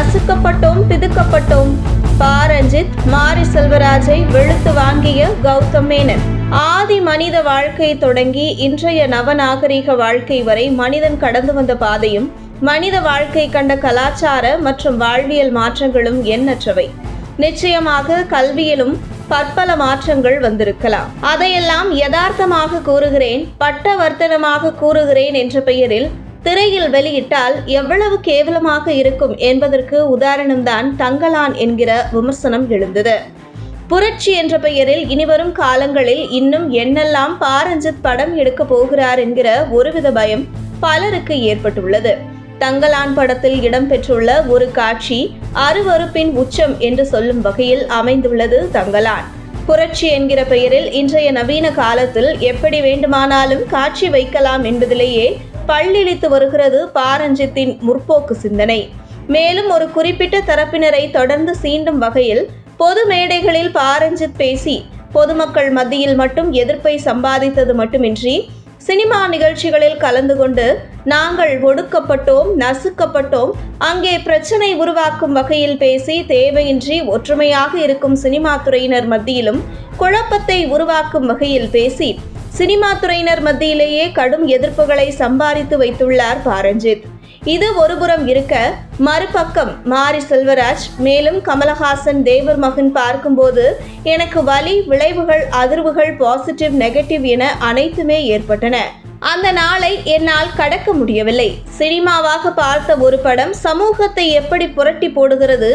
நசுக்கப்பட்டோம் பிதுக்கப்பட்டோம் பா ரஞ்சித் மாரி செல்வராஜை வெளுத்து வாங்கிய கௌதம் மேனன். ஆதி மனித வாழ்க்கை தொடங்கி இன்றைய நவநாகரீக வாழ்க்கை வரை மனிதன் கடந்து வந்த பாதையும் மனித வாழ்க்கை கண்ட கலாச்சார மற்றும் வாழ்வியல் மாற்றங்களும் எண்ணற்றவை. நிச்சயமாக கல்வியிலும் பற்பல மாற்றங்கள் வந்திருக்கலாம். அதையெல்லாம் யதார்த்தமாக கூறுகிறேன் பட்ட வர்த்தனமாக கூறுகிறேன் என்ற பெயரில் திரையில் வெளியிட்டால் எவ்வளவு கேவலமாக இருக்கும் என்பதற்கு உதாரணம்தான் தங்கலான் என்கிற விமர்சனம் எழுந்தது. புரட்சி என்ற பெயரில் இனிவரும் காலங்களில் இன்னும் என்னெல்லாம் பாரஞ்சித் படம் எடுக்க போகிறார் என்கிற ஒருவித பயம் பலருக்கு ஏற்பட்டுள்ளது. தங்கலான் படத்தில் இடம்பெற்றுள்ள ஒரு காட்சி அருவருப்பின் உச்சம் என்று சொல்லும் வகையில் அமைந்துள்ளது தங்கலான் புரட்சி என்கிற பெயரில் இன்றைய நவீன காலத்தில் எப்படி வேண்டுமானாலும் காட்சி வைக்கலாம் என்பதிலேயே பல்லிழித்து வருகிறது பாரஞ்சித்தின் முற்போக்கு சிந்தனை. மேலும் ஒரு குறிப்பிட்ட தரப்பினரை தொடர்ந்து சீண்டும் வகையில் பொது மேடைகளில் பாரஞ்சித் பேசி பொதுமக்கள் மத்தியில் மட்டும் எதிர்ப்பை சம்பாதித்தது மட்டுமின்றி சினிமா நிகழ்ச்சிகளில் கலந்து கொண்டு நாங்கள் ஒடுக்கப்பட்டோம் நசுக்கப்பட்டோம் அங்கே பிரச்சனை உருவாக்கும் வகையில் பேசி தேவையின்றி ஒற்றுமையாக இருக்கும் சினிமா துறையினர் மத்தியிலும் குழப்பத்தை உருவாக்கும் வகையில் பேசி சினிமா துறையினர் மத்தியிலேயே கடும் எதிர்ப்புகளை சம்பாதித்து வைத்துள்ளார் பாரஞ்சித். இது ஒருபுறம் இருக்க மறுபக்கம் மாரி செல்வராஜ் மேலும் கமலஹாசன் தேவர் மகன் பார்க்கும்போது எனக்கு வலி விளைவுகள் அதிர்வுகள் பாசிட்டிவ் நெகட்டிவ் என அனைத்துமே ஏற்பட்டன. அந்த நாளை என்னால் கடக்க முடியவில்லை. சினிமாவாக பார்த்த ஒரு படம் சமூகத்தை எப்படி புரட்டி போடுகிறது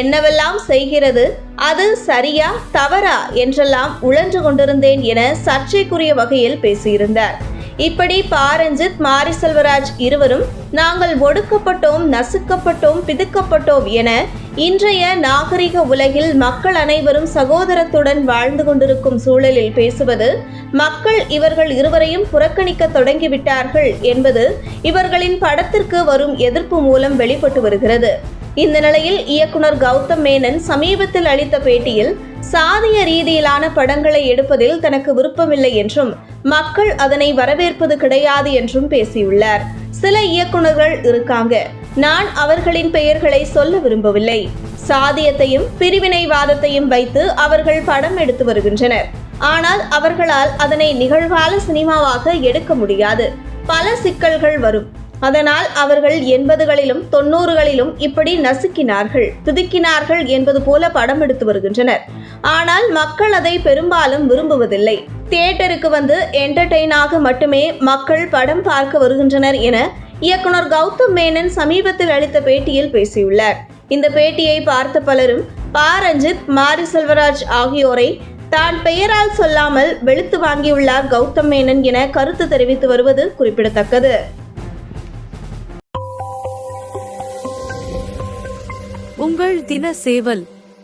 என்னவெல்லாம் செய்கிறது அது சரியா தவறா என்றெல்லாம் உழன்று கொண்டிருந்தேன் என சர்ச்சைக்குரிய வகையில் பேசியிருந்தார். இப்படி பாரஞ்சித் மாரி செல்வராஜ் இருவரும் நாங்கள் ஒடுக்கப்பட்டோம் நசுக்கப்பட்டோம் பிதுக்கப்பட்டோம் என இன்றைய நாகரிக உலகில் மக்கள் அனைவரும் சகோதரத்துடன் வாழ்ந்து கொண்டிருக்கும் சூழலில் பேசுவது மக்கள் இவர்கள் இருவரையும் புறக்கணிக்க தொடங்கிவிட்டார்கள் என்பது இவர்களின் படத்திற்கு வரும் எதிர்ப்பு மூலம் வெளிப்பட்டு வருகிறது. இந்த நிலையில் இயக்குனர் கௌதம் மேனன் சமீபத்தில் அளித்த பேட்டியில் சாதிய ரீதியிலான படங்களை எடுப்பதில் தனக்கு விருப்பமில்லை என்றும் மக்கள் அதனை வரவேற்பது கிடையாது என்றும் பேசியுள்ளார். சில இயக்குனர்கள் இருக்காங்க. நான் அவர்களின் பெயர்களை சொல்ல விரும்பவில்லை. சாதியத்தையும் பிரிவினைவாதத்தையும் வைத்து அவர்கள் படம் எடுத்து வருகின்றனர். ஆனால் அவர்களால் அதனை நிகழ்கால சினிமாவாக எடுக்க முடியாது. பல சிக்கல்கள் வரும். அதனால் அவர்கள் எண்பதுகளிலும் தொண்ணூறுகளிலும் இப்படி நசுக்கினார்கள். துதுக்கினார்கள் என்பது போல படம் எடுத்து வருகின்றனர். ஆனால் மக்கள் அதை பெரும்பாலும் விரும்புவதில்லை. தியேட்டருக்கு வந்து என்டர்டெயினாக மட்டுமே மக்கள் படம் பார்க்க வருகின்றனர் என இயக்குனர் கௌதம் மேனன் சமீபத்தில் அளித்த பேட்டியில் பேசியுள்ளார். இந்த பேட்டியை பார்த்த பலரும் பா. ரஞ்சித் மாரி செல்வராஜ் ஆகியோரை தான் பெயரால் சொல்லாமல் வெளுத்து வாங்கியுள்ளார் கௌதம் மேனன் என கருத்து தெரிவித்து வருவது குறிப்பிடத்தக்கது. உங்கள் தின சேவல்